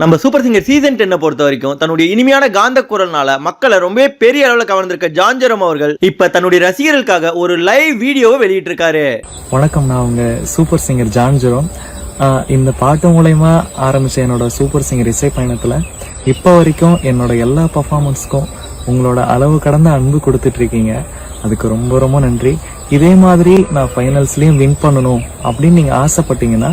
நம்ம super singer season டென்னை பொறுத்த வரைக்கும் தன்னுடைய இனிமையான காந்த குரல்னால மக்களை ரொம்பவே பெரிய அளவில் கவர்ந்திருக்க ஜான்ஜரம் அவர்கள் இப்ப தன்னுடைய ரசிகர்களுக்காக ஒரு லைவ் வீடியோவை வெளியிட்டிருக்காரு. வணக்கம் நான் உங்க சூப்பர் சிங்கர் ஜான்ஜரம். இந்த பாட்டு மூலயமா ஆரம்பிச்ச என்னோட சூப்பர் சிங்கர் இசை பயணத்துல இப்போ வரைக்கும் என்னோட எல்லா பர்ஃபார்மன்ஸ்க்கும் உங்களோட அளவு கடந்த அன்பு கொடுத்துட்டு இருக்கீங்க அதுக்கு ரொம்ப ரொம்ப நன்றி. இதே மாதிரி நான் ஃபைனல்ஸ்லேயும் வின் பண்ணணும் அப்படின்னு நீங்கள் ஆசைப்பட்டீங்கன்னா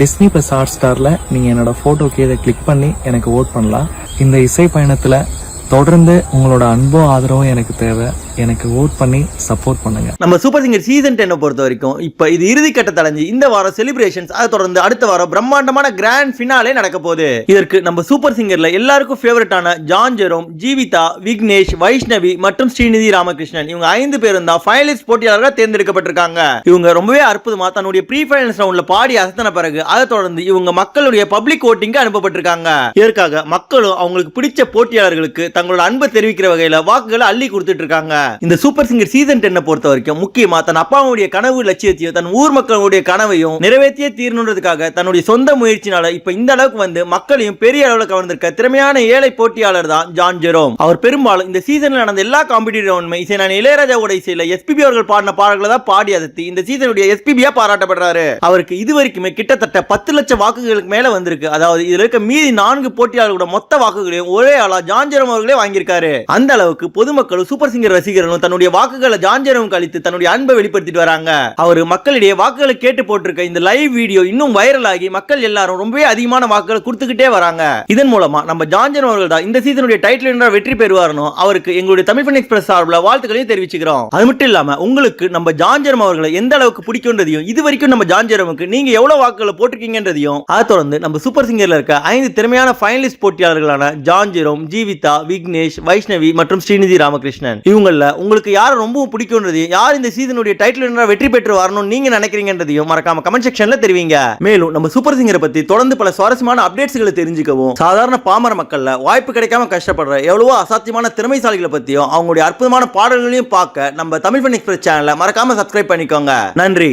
டிஸ்னி ப்ளஸ் ஹாட் ஸ்டாரில் நீங்கள் என்னோட போட்டோ கீழே கிளிக் பண்ணி எனக்கு ஓட் பண்ணலாம். இந்த இசை பயணத்தில் தொடர்ந்து உங்களோட அன்பும் ஆதரவும் எனக்கு தேவை. எனக்கு ஓட் பண்ணி சப்போர்ட் பண்ணுங்க. நம்ம சூப்பர் சிங்கர் சீசன் டென்னை பொறுத்த வரைக்கும் இப்போ இது இறுதி கட்ட அடைஞ்சு இந்த வாரம் செலிப்ரேஷன்ஸ் அதை தொடர்ந்து அடுத்த வாரம் பிரம்மாண்டமான கிராண்ட் ஃபினாலே நடக்க போகுது. இதற்கு நம்ம சூப்பர் சிங்கர்ல எல்லாருக்கும் ஃபேவரட்டான ஜான் ஜெரோம் ஜீவிதா விக்னேஷ் வைஷ்ணவி மற்றும் ஸ்ரீநிதி ராமகிருஷ்ணன். இவங்க ஐந்து பேரும் தான் ஃபைனலிஸ்ட் போட்டியாளர்களாக தேர்ந்தெடுக்கப்பட்டிருக்காங்க. இவங்க ரொம்பவே அற்புதமா தன்னுடைய ப்ரீ ஃபைனல்ஸ் ரவுண்ட்ல பாடி அசத்தன பிறகு அதை தொடர்ந்து இவங்க மக்களுடைய பப்ளிக் ஓட்டிங்க்கு அனுப்பப்பட்டிருக்காங்க. இதற்காக மக்களும் அவங்களுக்கு பிடிச்ச போட்டியாளர்களுக்கு தங்களோட அன்பை தெரிவிக்கிற வகையில வாக்குகளை அள்ளி கொடுத்துட்டு இருக்காங்க. இந்த சூப்பர் சிங்கர் சீசன் டென்னை பொறுத்த வரைக்கும் முக்கியமா தன் அப்பாவுடைய கனவு லட்சியத்தையும் தன் ஊர் மக்களுடைய கனவையும் நிறைவேற்றியே தீரணுன்றதுக்காக தன்னுடைய சொந்த முயற்சினால இப்ப இந்த அளவுக்கு வந்து மக்களையும் பெரிய அளவில் கவர்ந்திருக்க திறமையான ஏழை போட்டியாளர் தான் ஜான் ஜெரோம். அவர் பெரும்பாலும் இந்த சீசன்ல நடந்த எல்லா காம்படிட்டரும் இசை நான் இளையராஜாவோட இசையில எஸ்பிபி அவர்கள் பாடின பாடல்களை தான் பாடி அதத்தி இந்த சீசனுடைய எஸ்பிபியா பாராட்டப்படுறாரு. அவருக்கு இது வரைக்குமே கிட்டத்தட்ட பத்து லட்சம் வாக்குகளுக்கு மேல வந்திருக்கு. அதாவது இதுல இருக்க மீதி நான்கு போட்டியாளர்களோட மொத்த வாக்குகளையும் ஒரே ஆளா ஜான் ஜெரோம் அவர்களே வாங்கியிருக்காரு. அந்த அளவுக்கு பொதுமக்களும் சூப்பர் சிங்கர் ரசிகர் ரசிகர்களும் தன்னுடைய வாக்குகளை ஜான்ஜரம் கழித்து தன்னுடைய அன்பை வெளிப்படுத்திட்டு வராங்க. அவர் மக்களிடையே வாக்குகளை கேட்டு போட்டிருக்க இந்த லைவ் வீடியோ இன்னும் வைரல் ஆகி மக்கள் எல்லாரும் ரொம்பவே அதிகமான வாக்குகளை கொடுத்துக்கிட்டே வராங்க. இதன் மூலமா நம்ம ஜான்ஜன் அவர்கள் தான் இந்த சீசனுடைய டைட்டில் என்ற வெற்றி பெறுவார்னோ அவருக்கு எங்களுடைய தமிழ் ஃபன் எக்ஸ்பிரஸ் சார்பில் வாழ்த்துக்களையும் தெரிவிச்சுக்கிறோம். அது மட்டும் இல்லாம உங்களுக்கு நம்ம ஜான்ஜரம் அவர்களை எந்த அளவுக்கு பிடிக்கும்ன்றதையும் இது வரைக்கும் நம்ம ஜான்ஜரமுக்கு நீங்க எவ்வளவு வாக்குகளை போட்டிருக்கீங்கன்றதையும் அதை தொடர்ந்து நம்ம சூப்பர் சிங்கர்ல இருக்க ஐந்து திறமையான ஃபைனலிஸ்ட் போட்டியாளர்களான ஜான்ஜெரோம் ஜீவிதா விக்னேஷ் வைஷ்ணவி மற்றும் ஸ்ரீநிதி ராமகிருஷ்ணன் இவங்கள உங்களுக்கு யாரை ரொம்பவும் பிடிக்கும்ன்றதையும் யார் இந்த சீசனுடைய டைட்டில் வெற்றி பெற்று வரணும்னு நீங்க நினைக்கிறீங்கன்றதையும் மறக்காம கமெண்ட் செக்ஷன்ல தெரிவிங்க. மேலும் நம்ம சூப்பர் சிங்கரை பற்றி தொடர்ந்து பல சுவாரஸ்யமான அப்டேட்ஸ்களை தெரிஞ்சுக்கவும் சாதாரண பாமர மக்களில் வாய்ப்பு கிடைக்காம கஷ்டப்படுற எவ்வளவோ அசாத்தியமான திறமைசாலிகளை பற்றியும் அவங்களுடைய அற்புதமான பாடல்களையும் பார்க்க நம்ம தமிழ் ஃபன் எக்ஸ்பிரஸ் சேனலை மறக்காம சப்ஸ்கிரைப் பண்ணிக்கோங்க. நன்றி.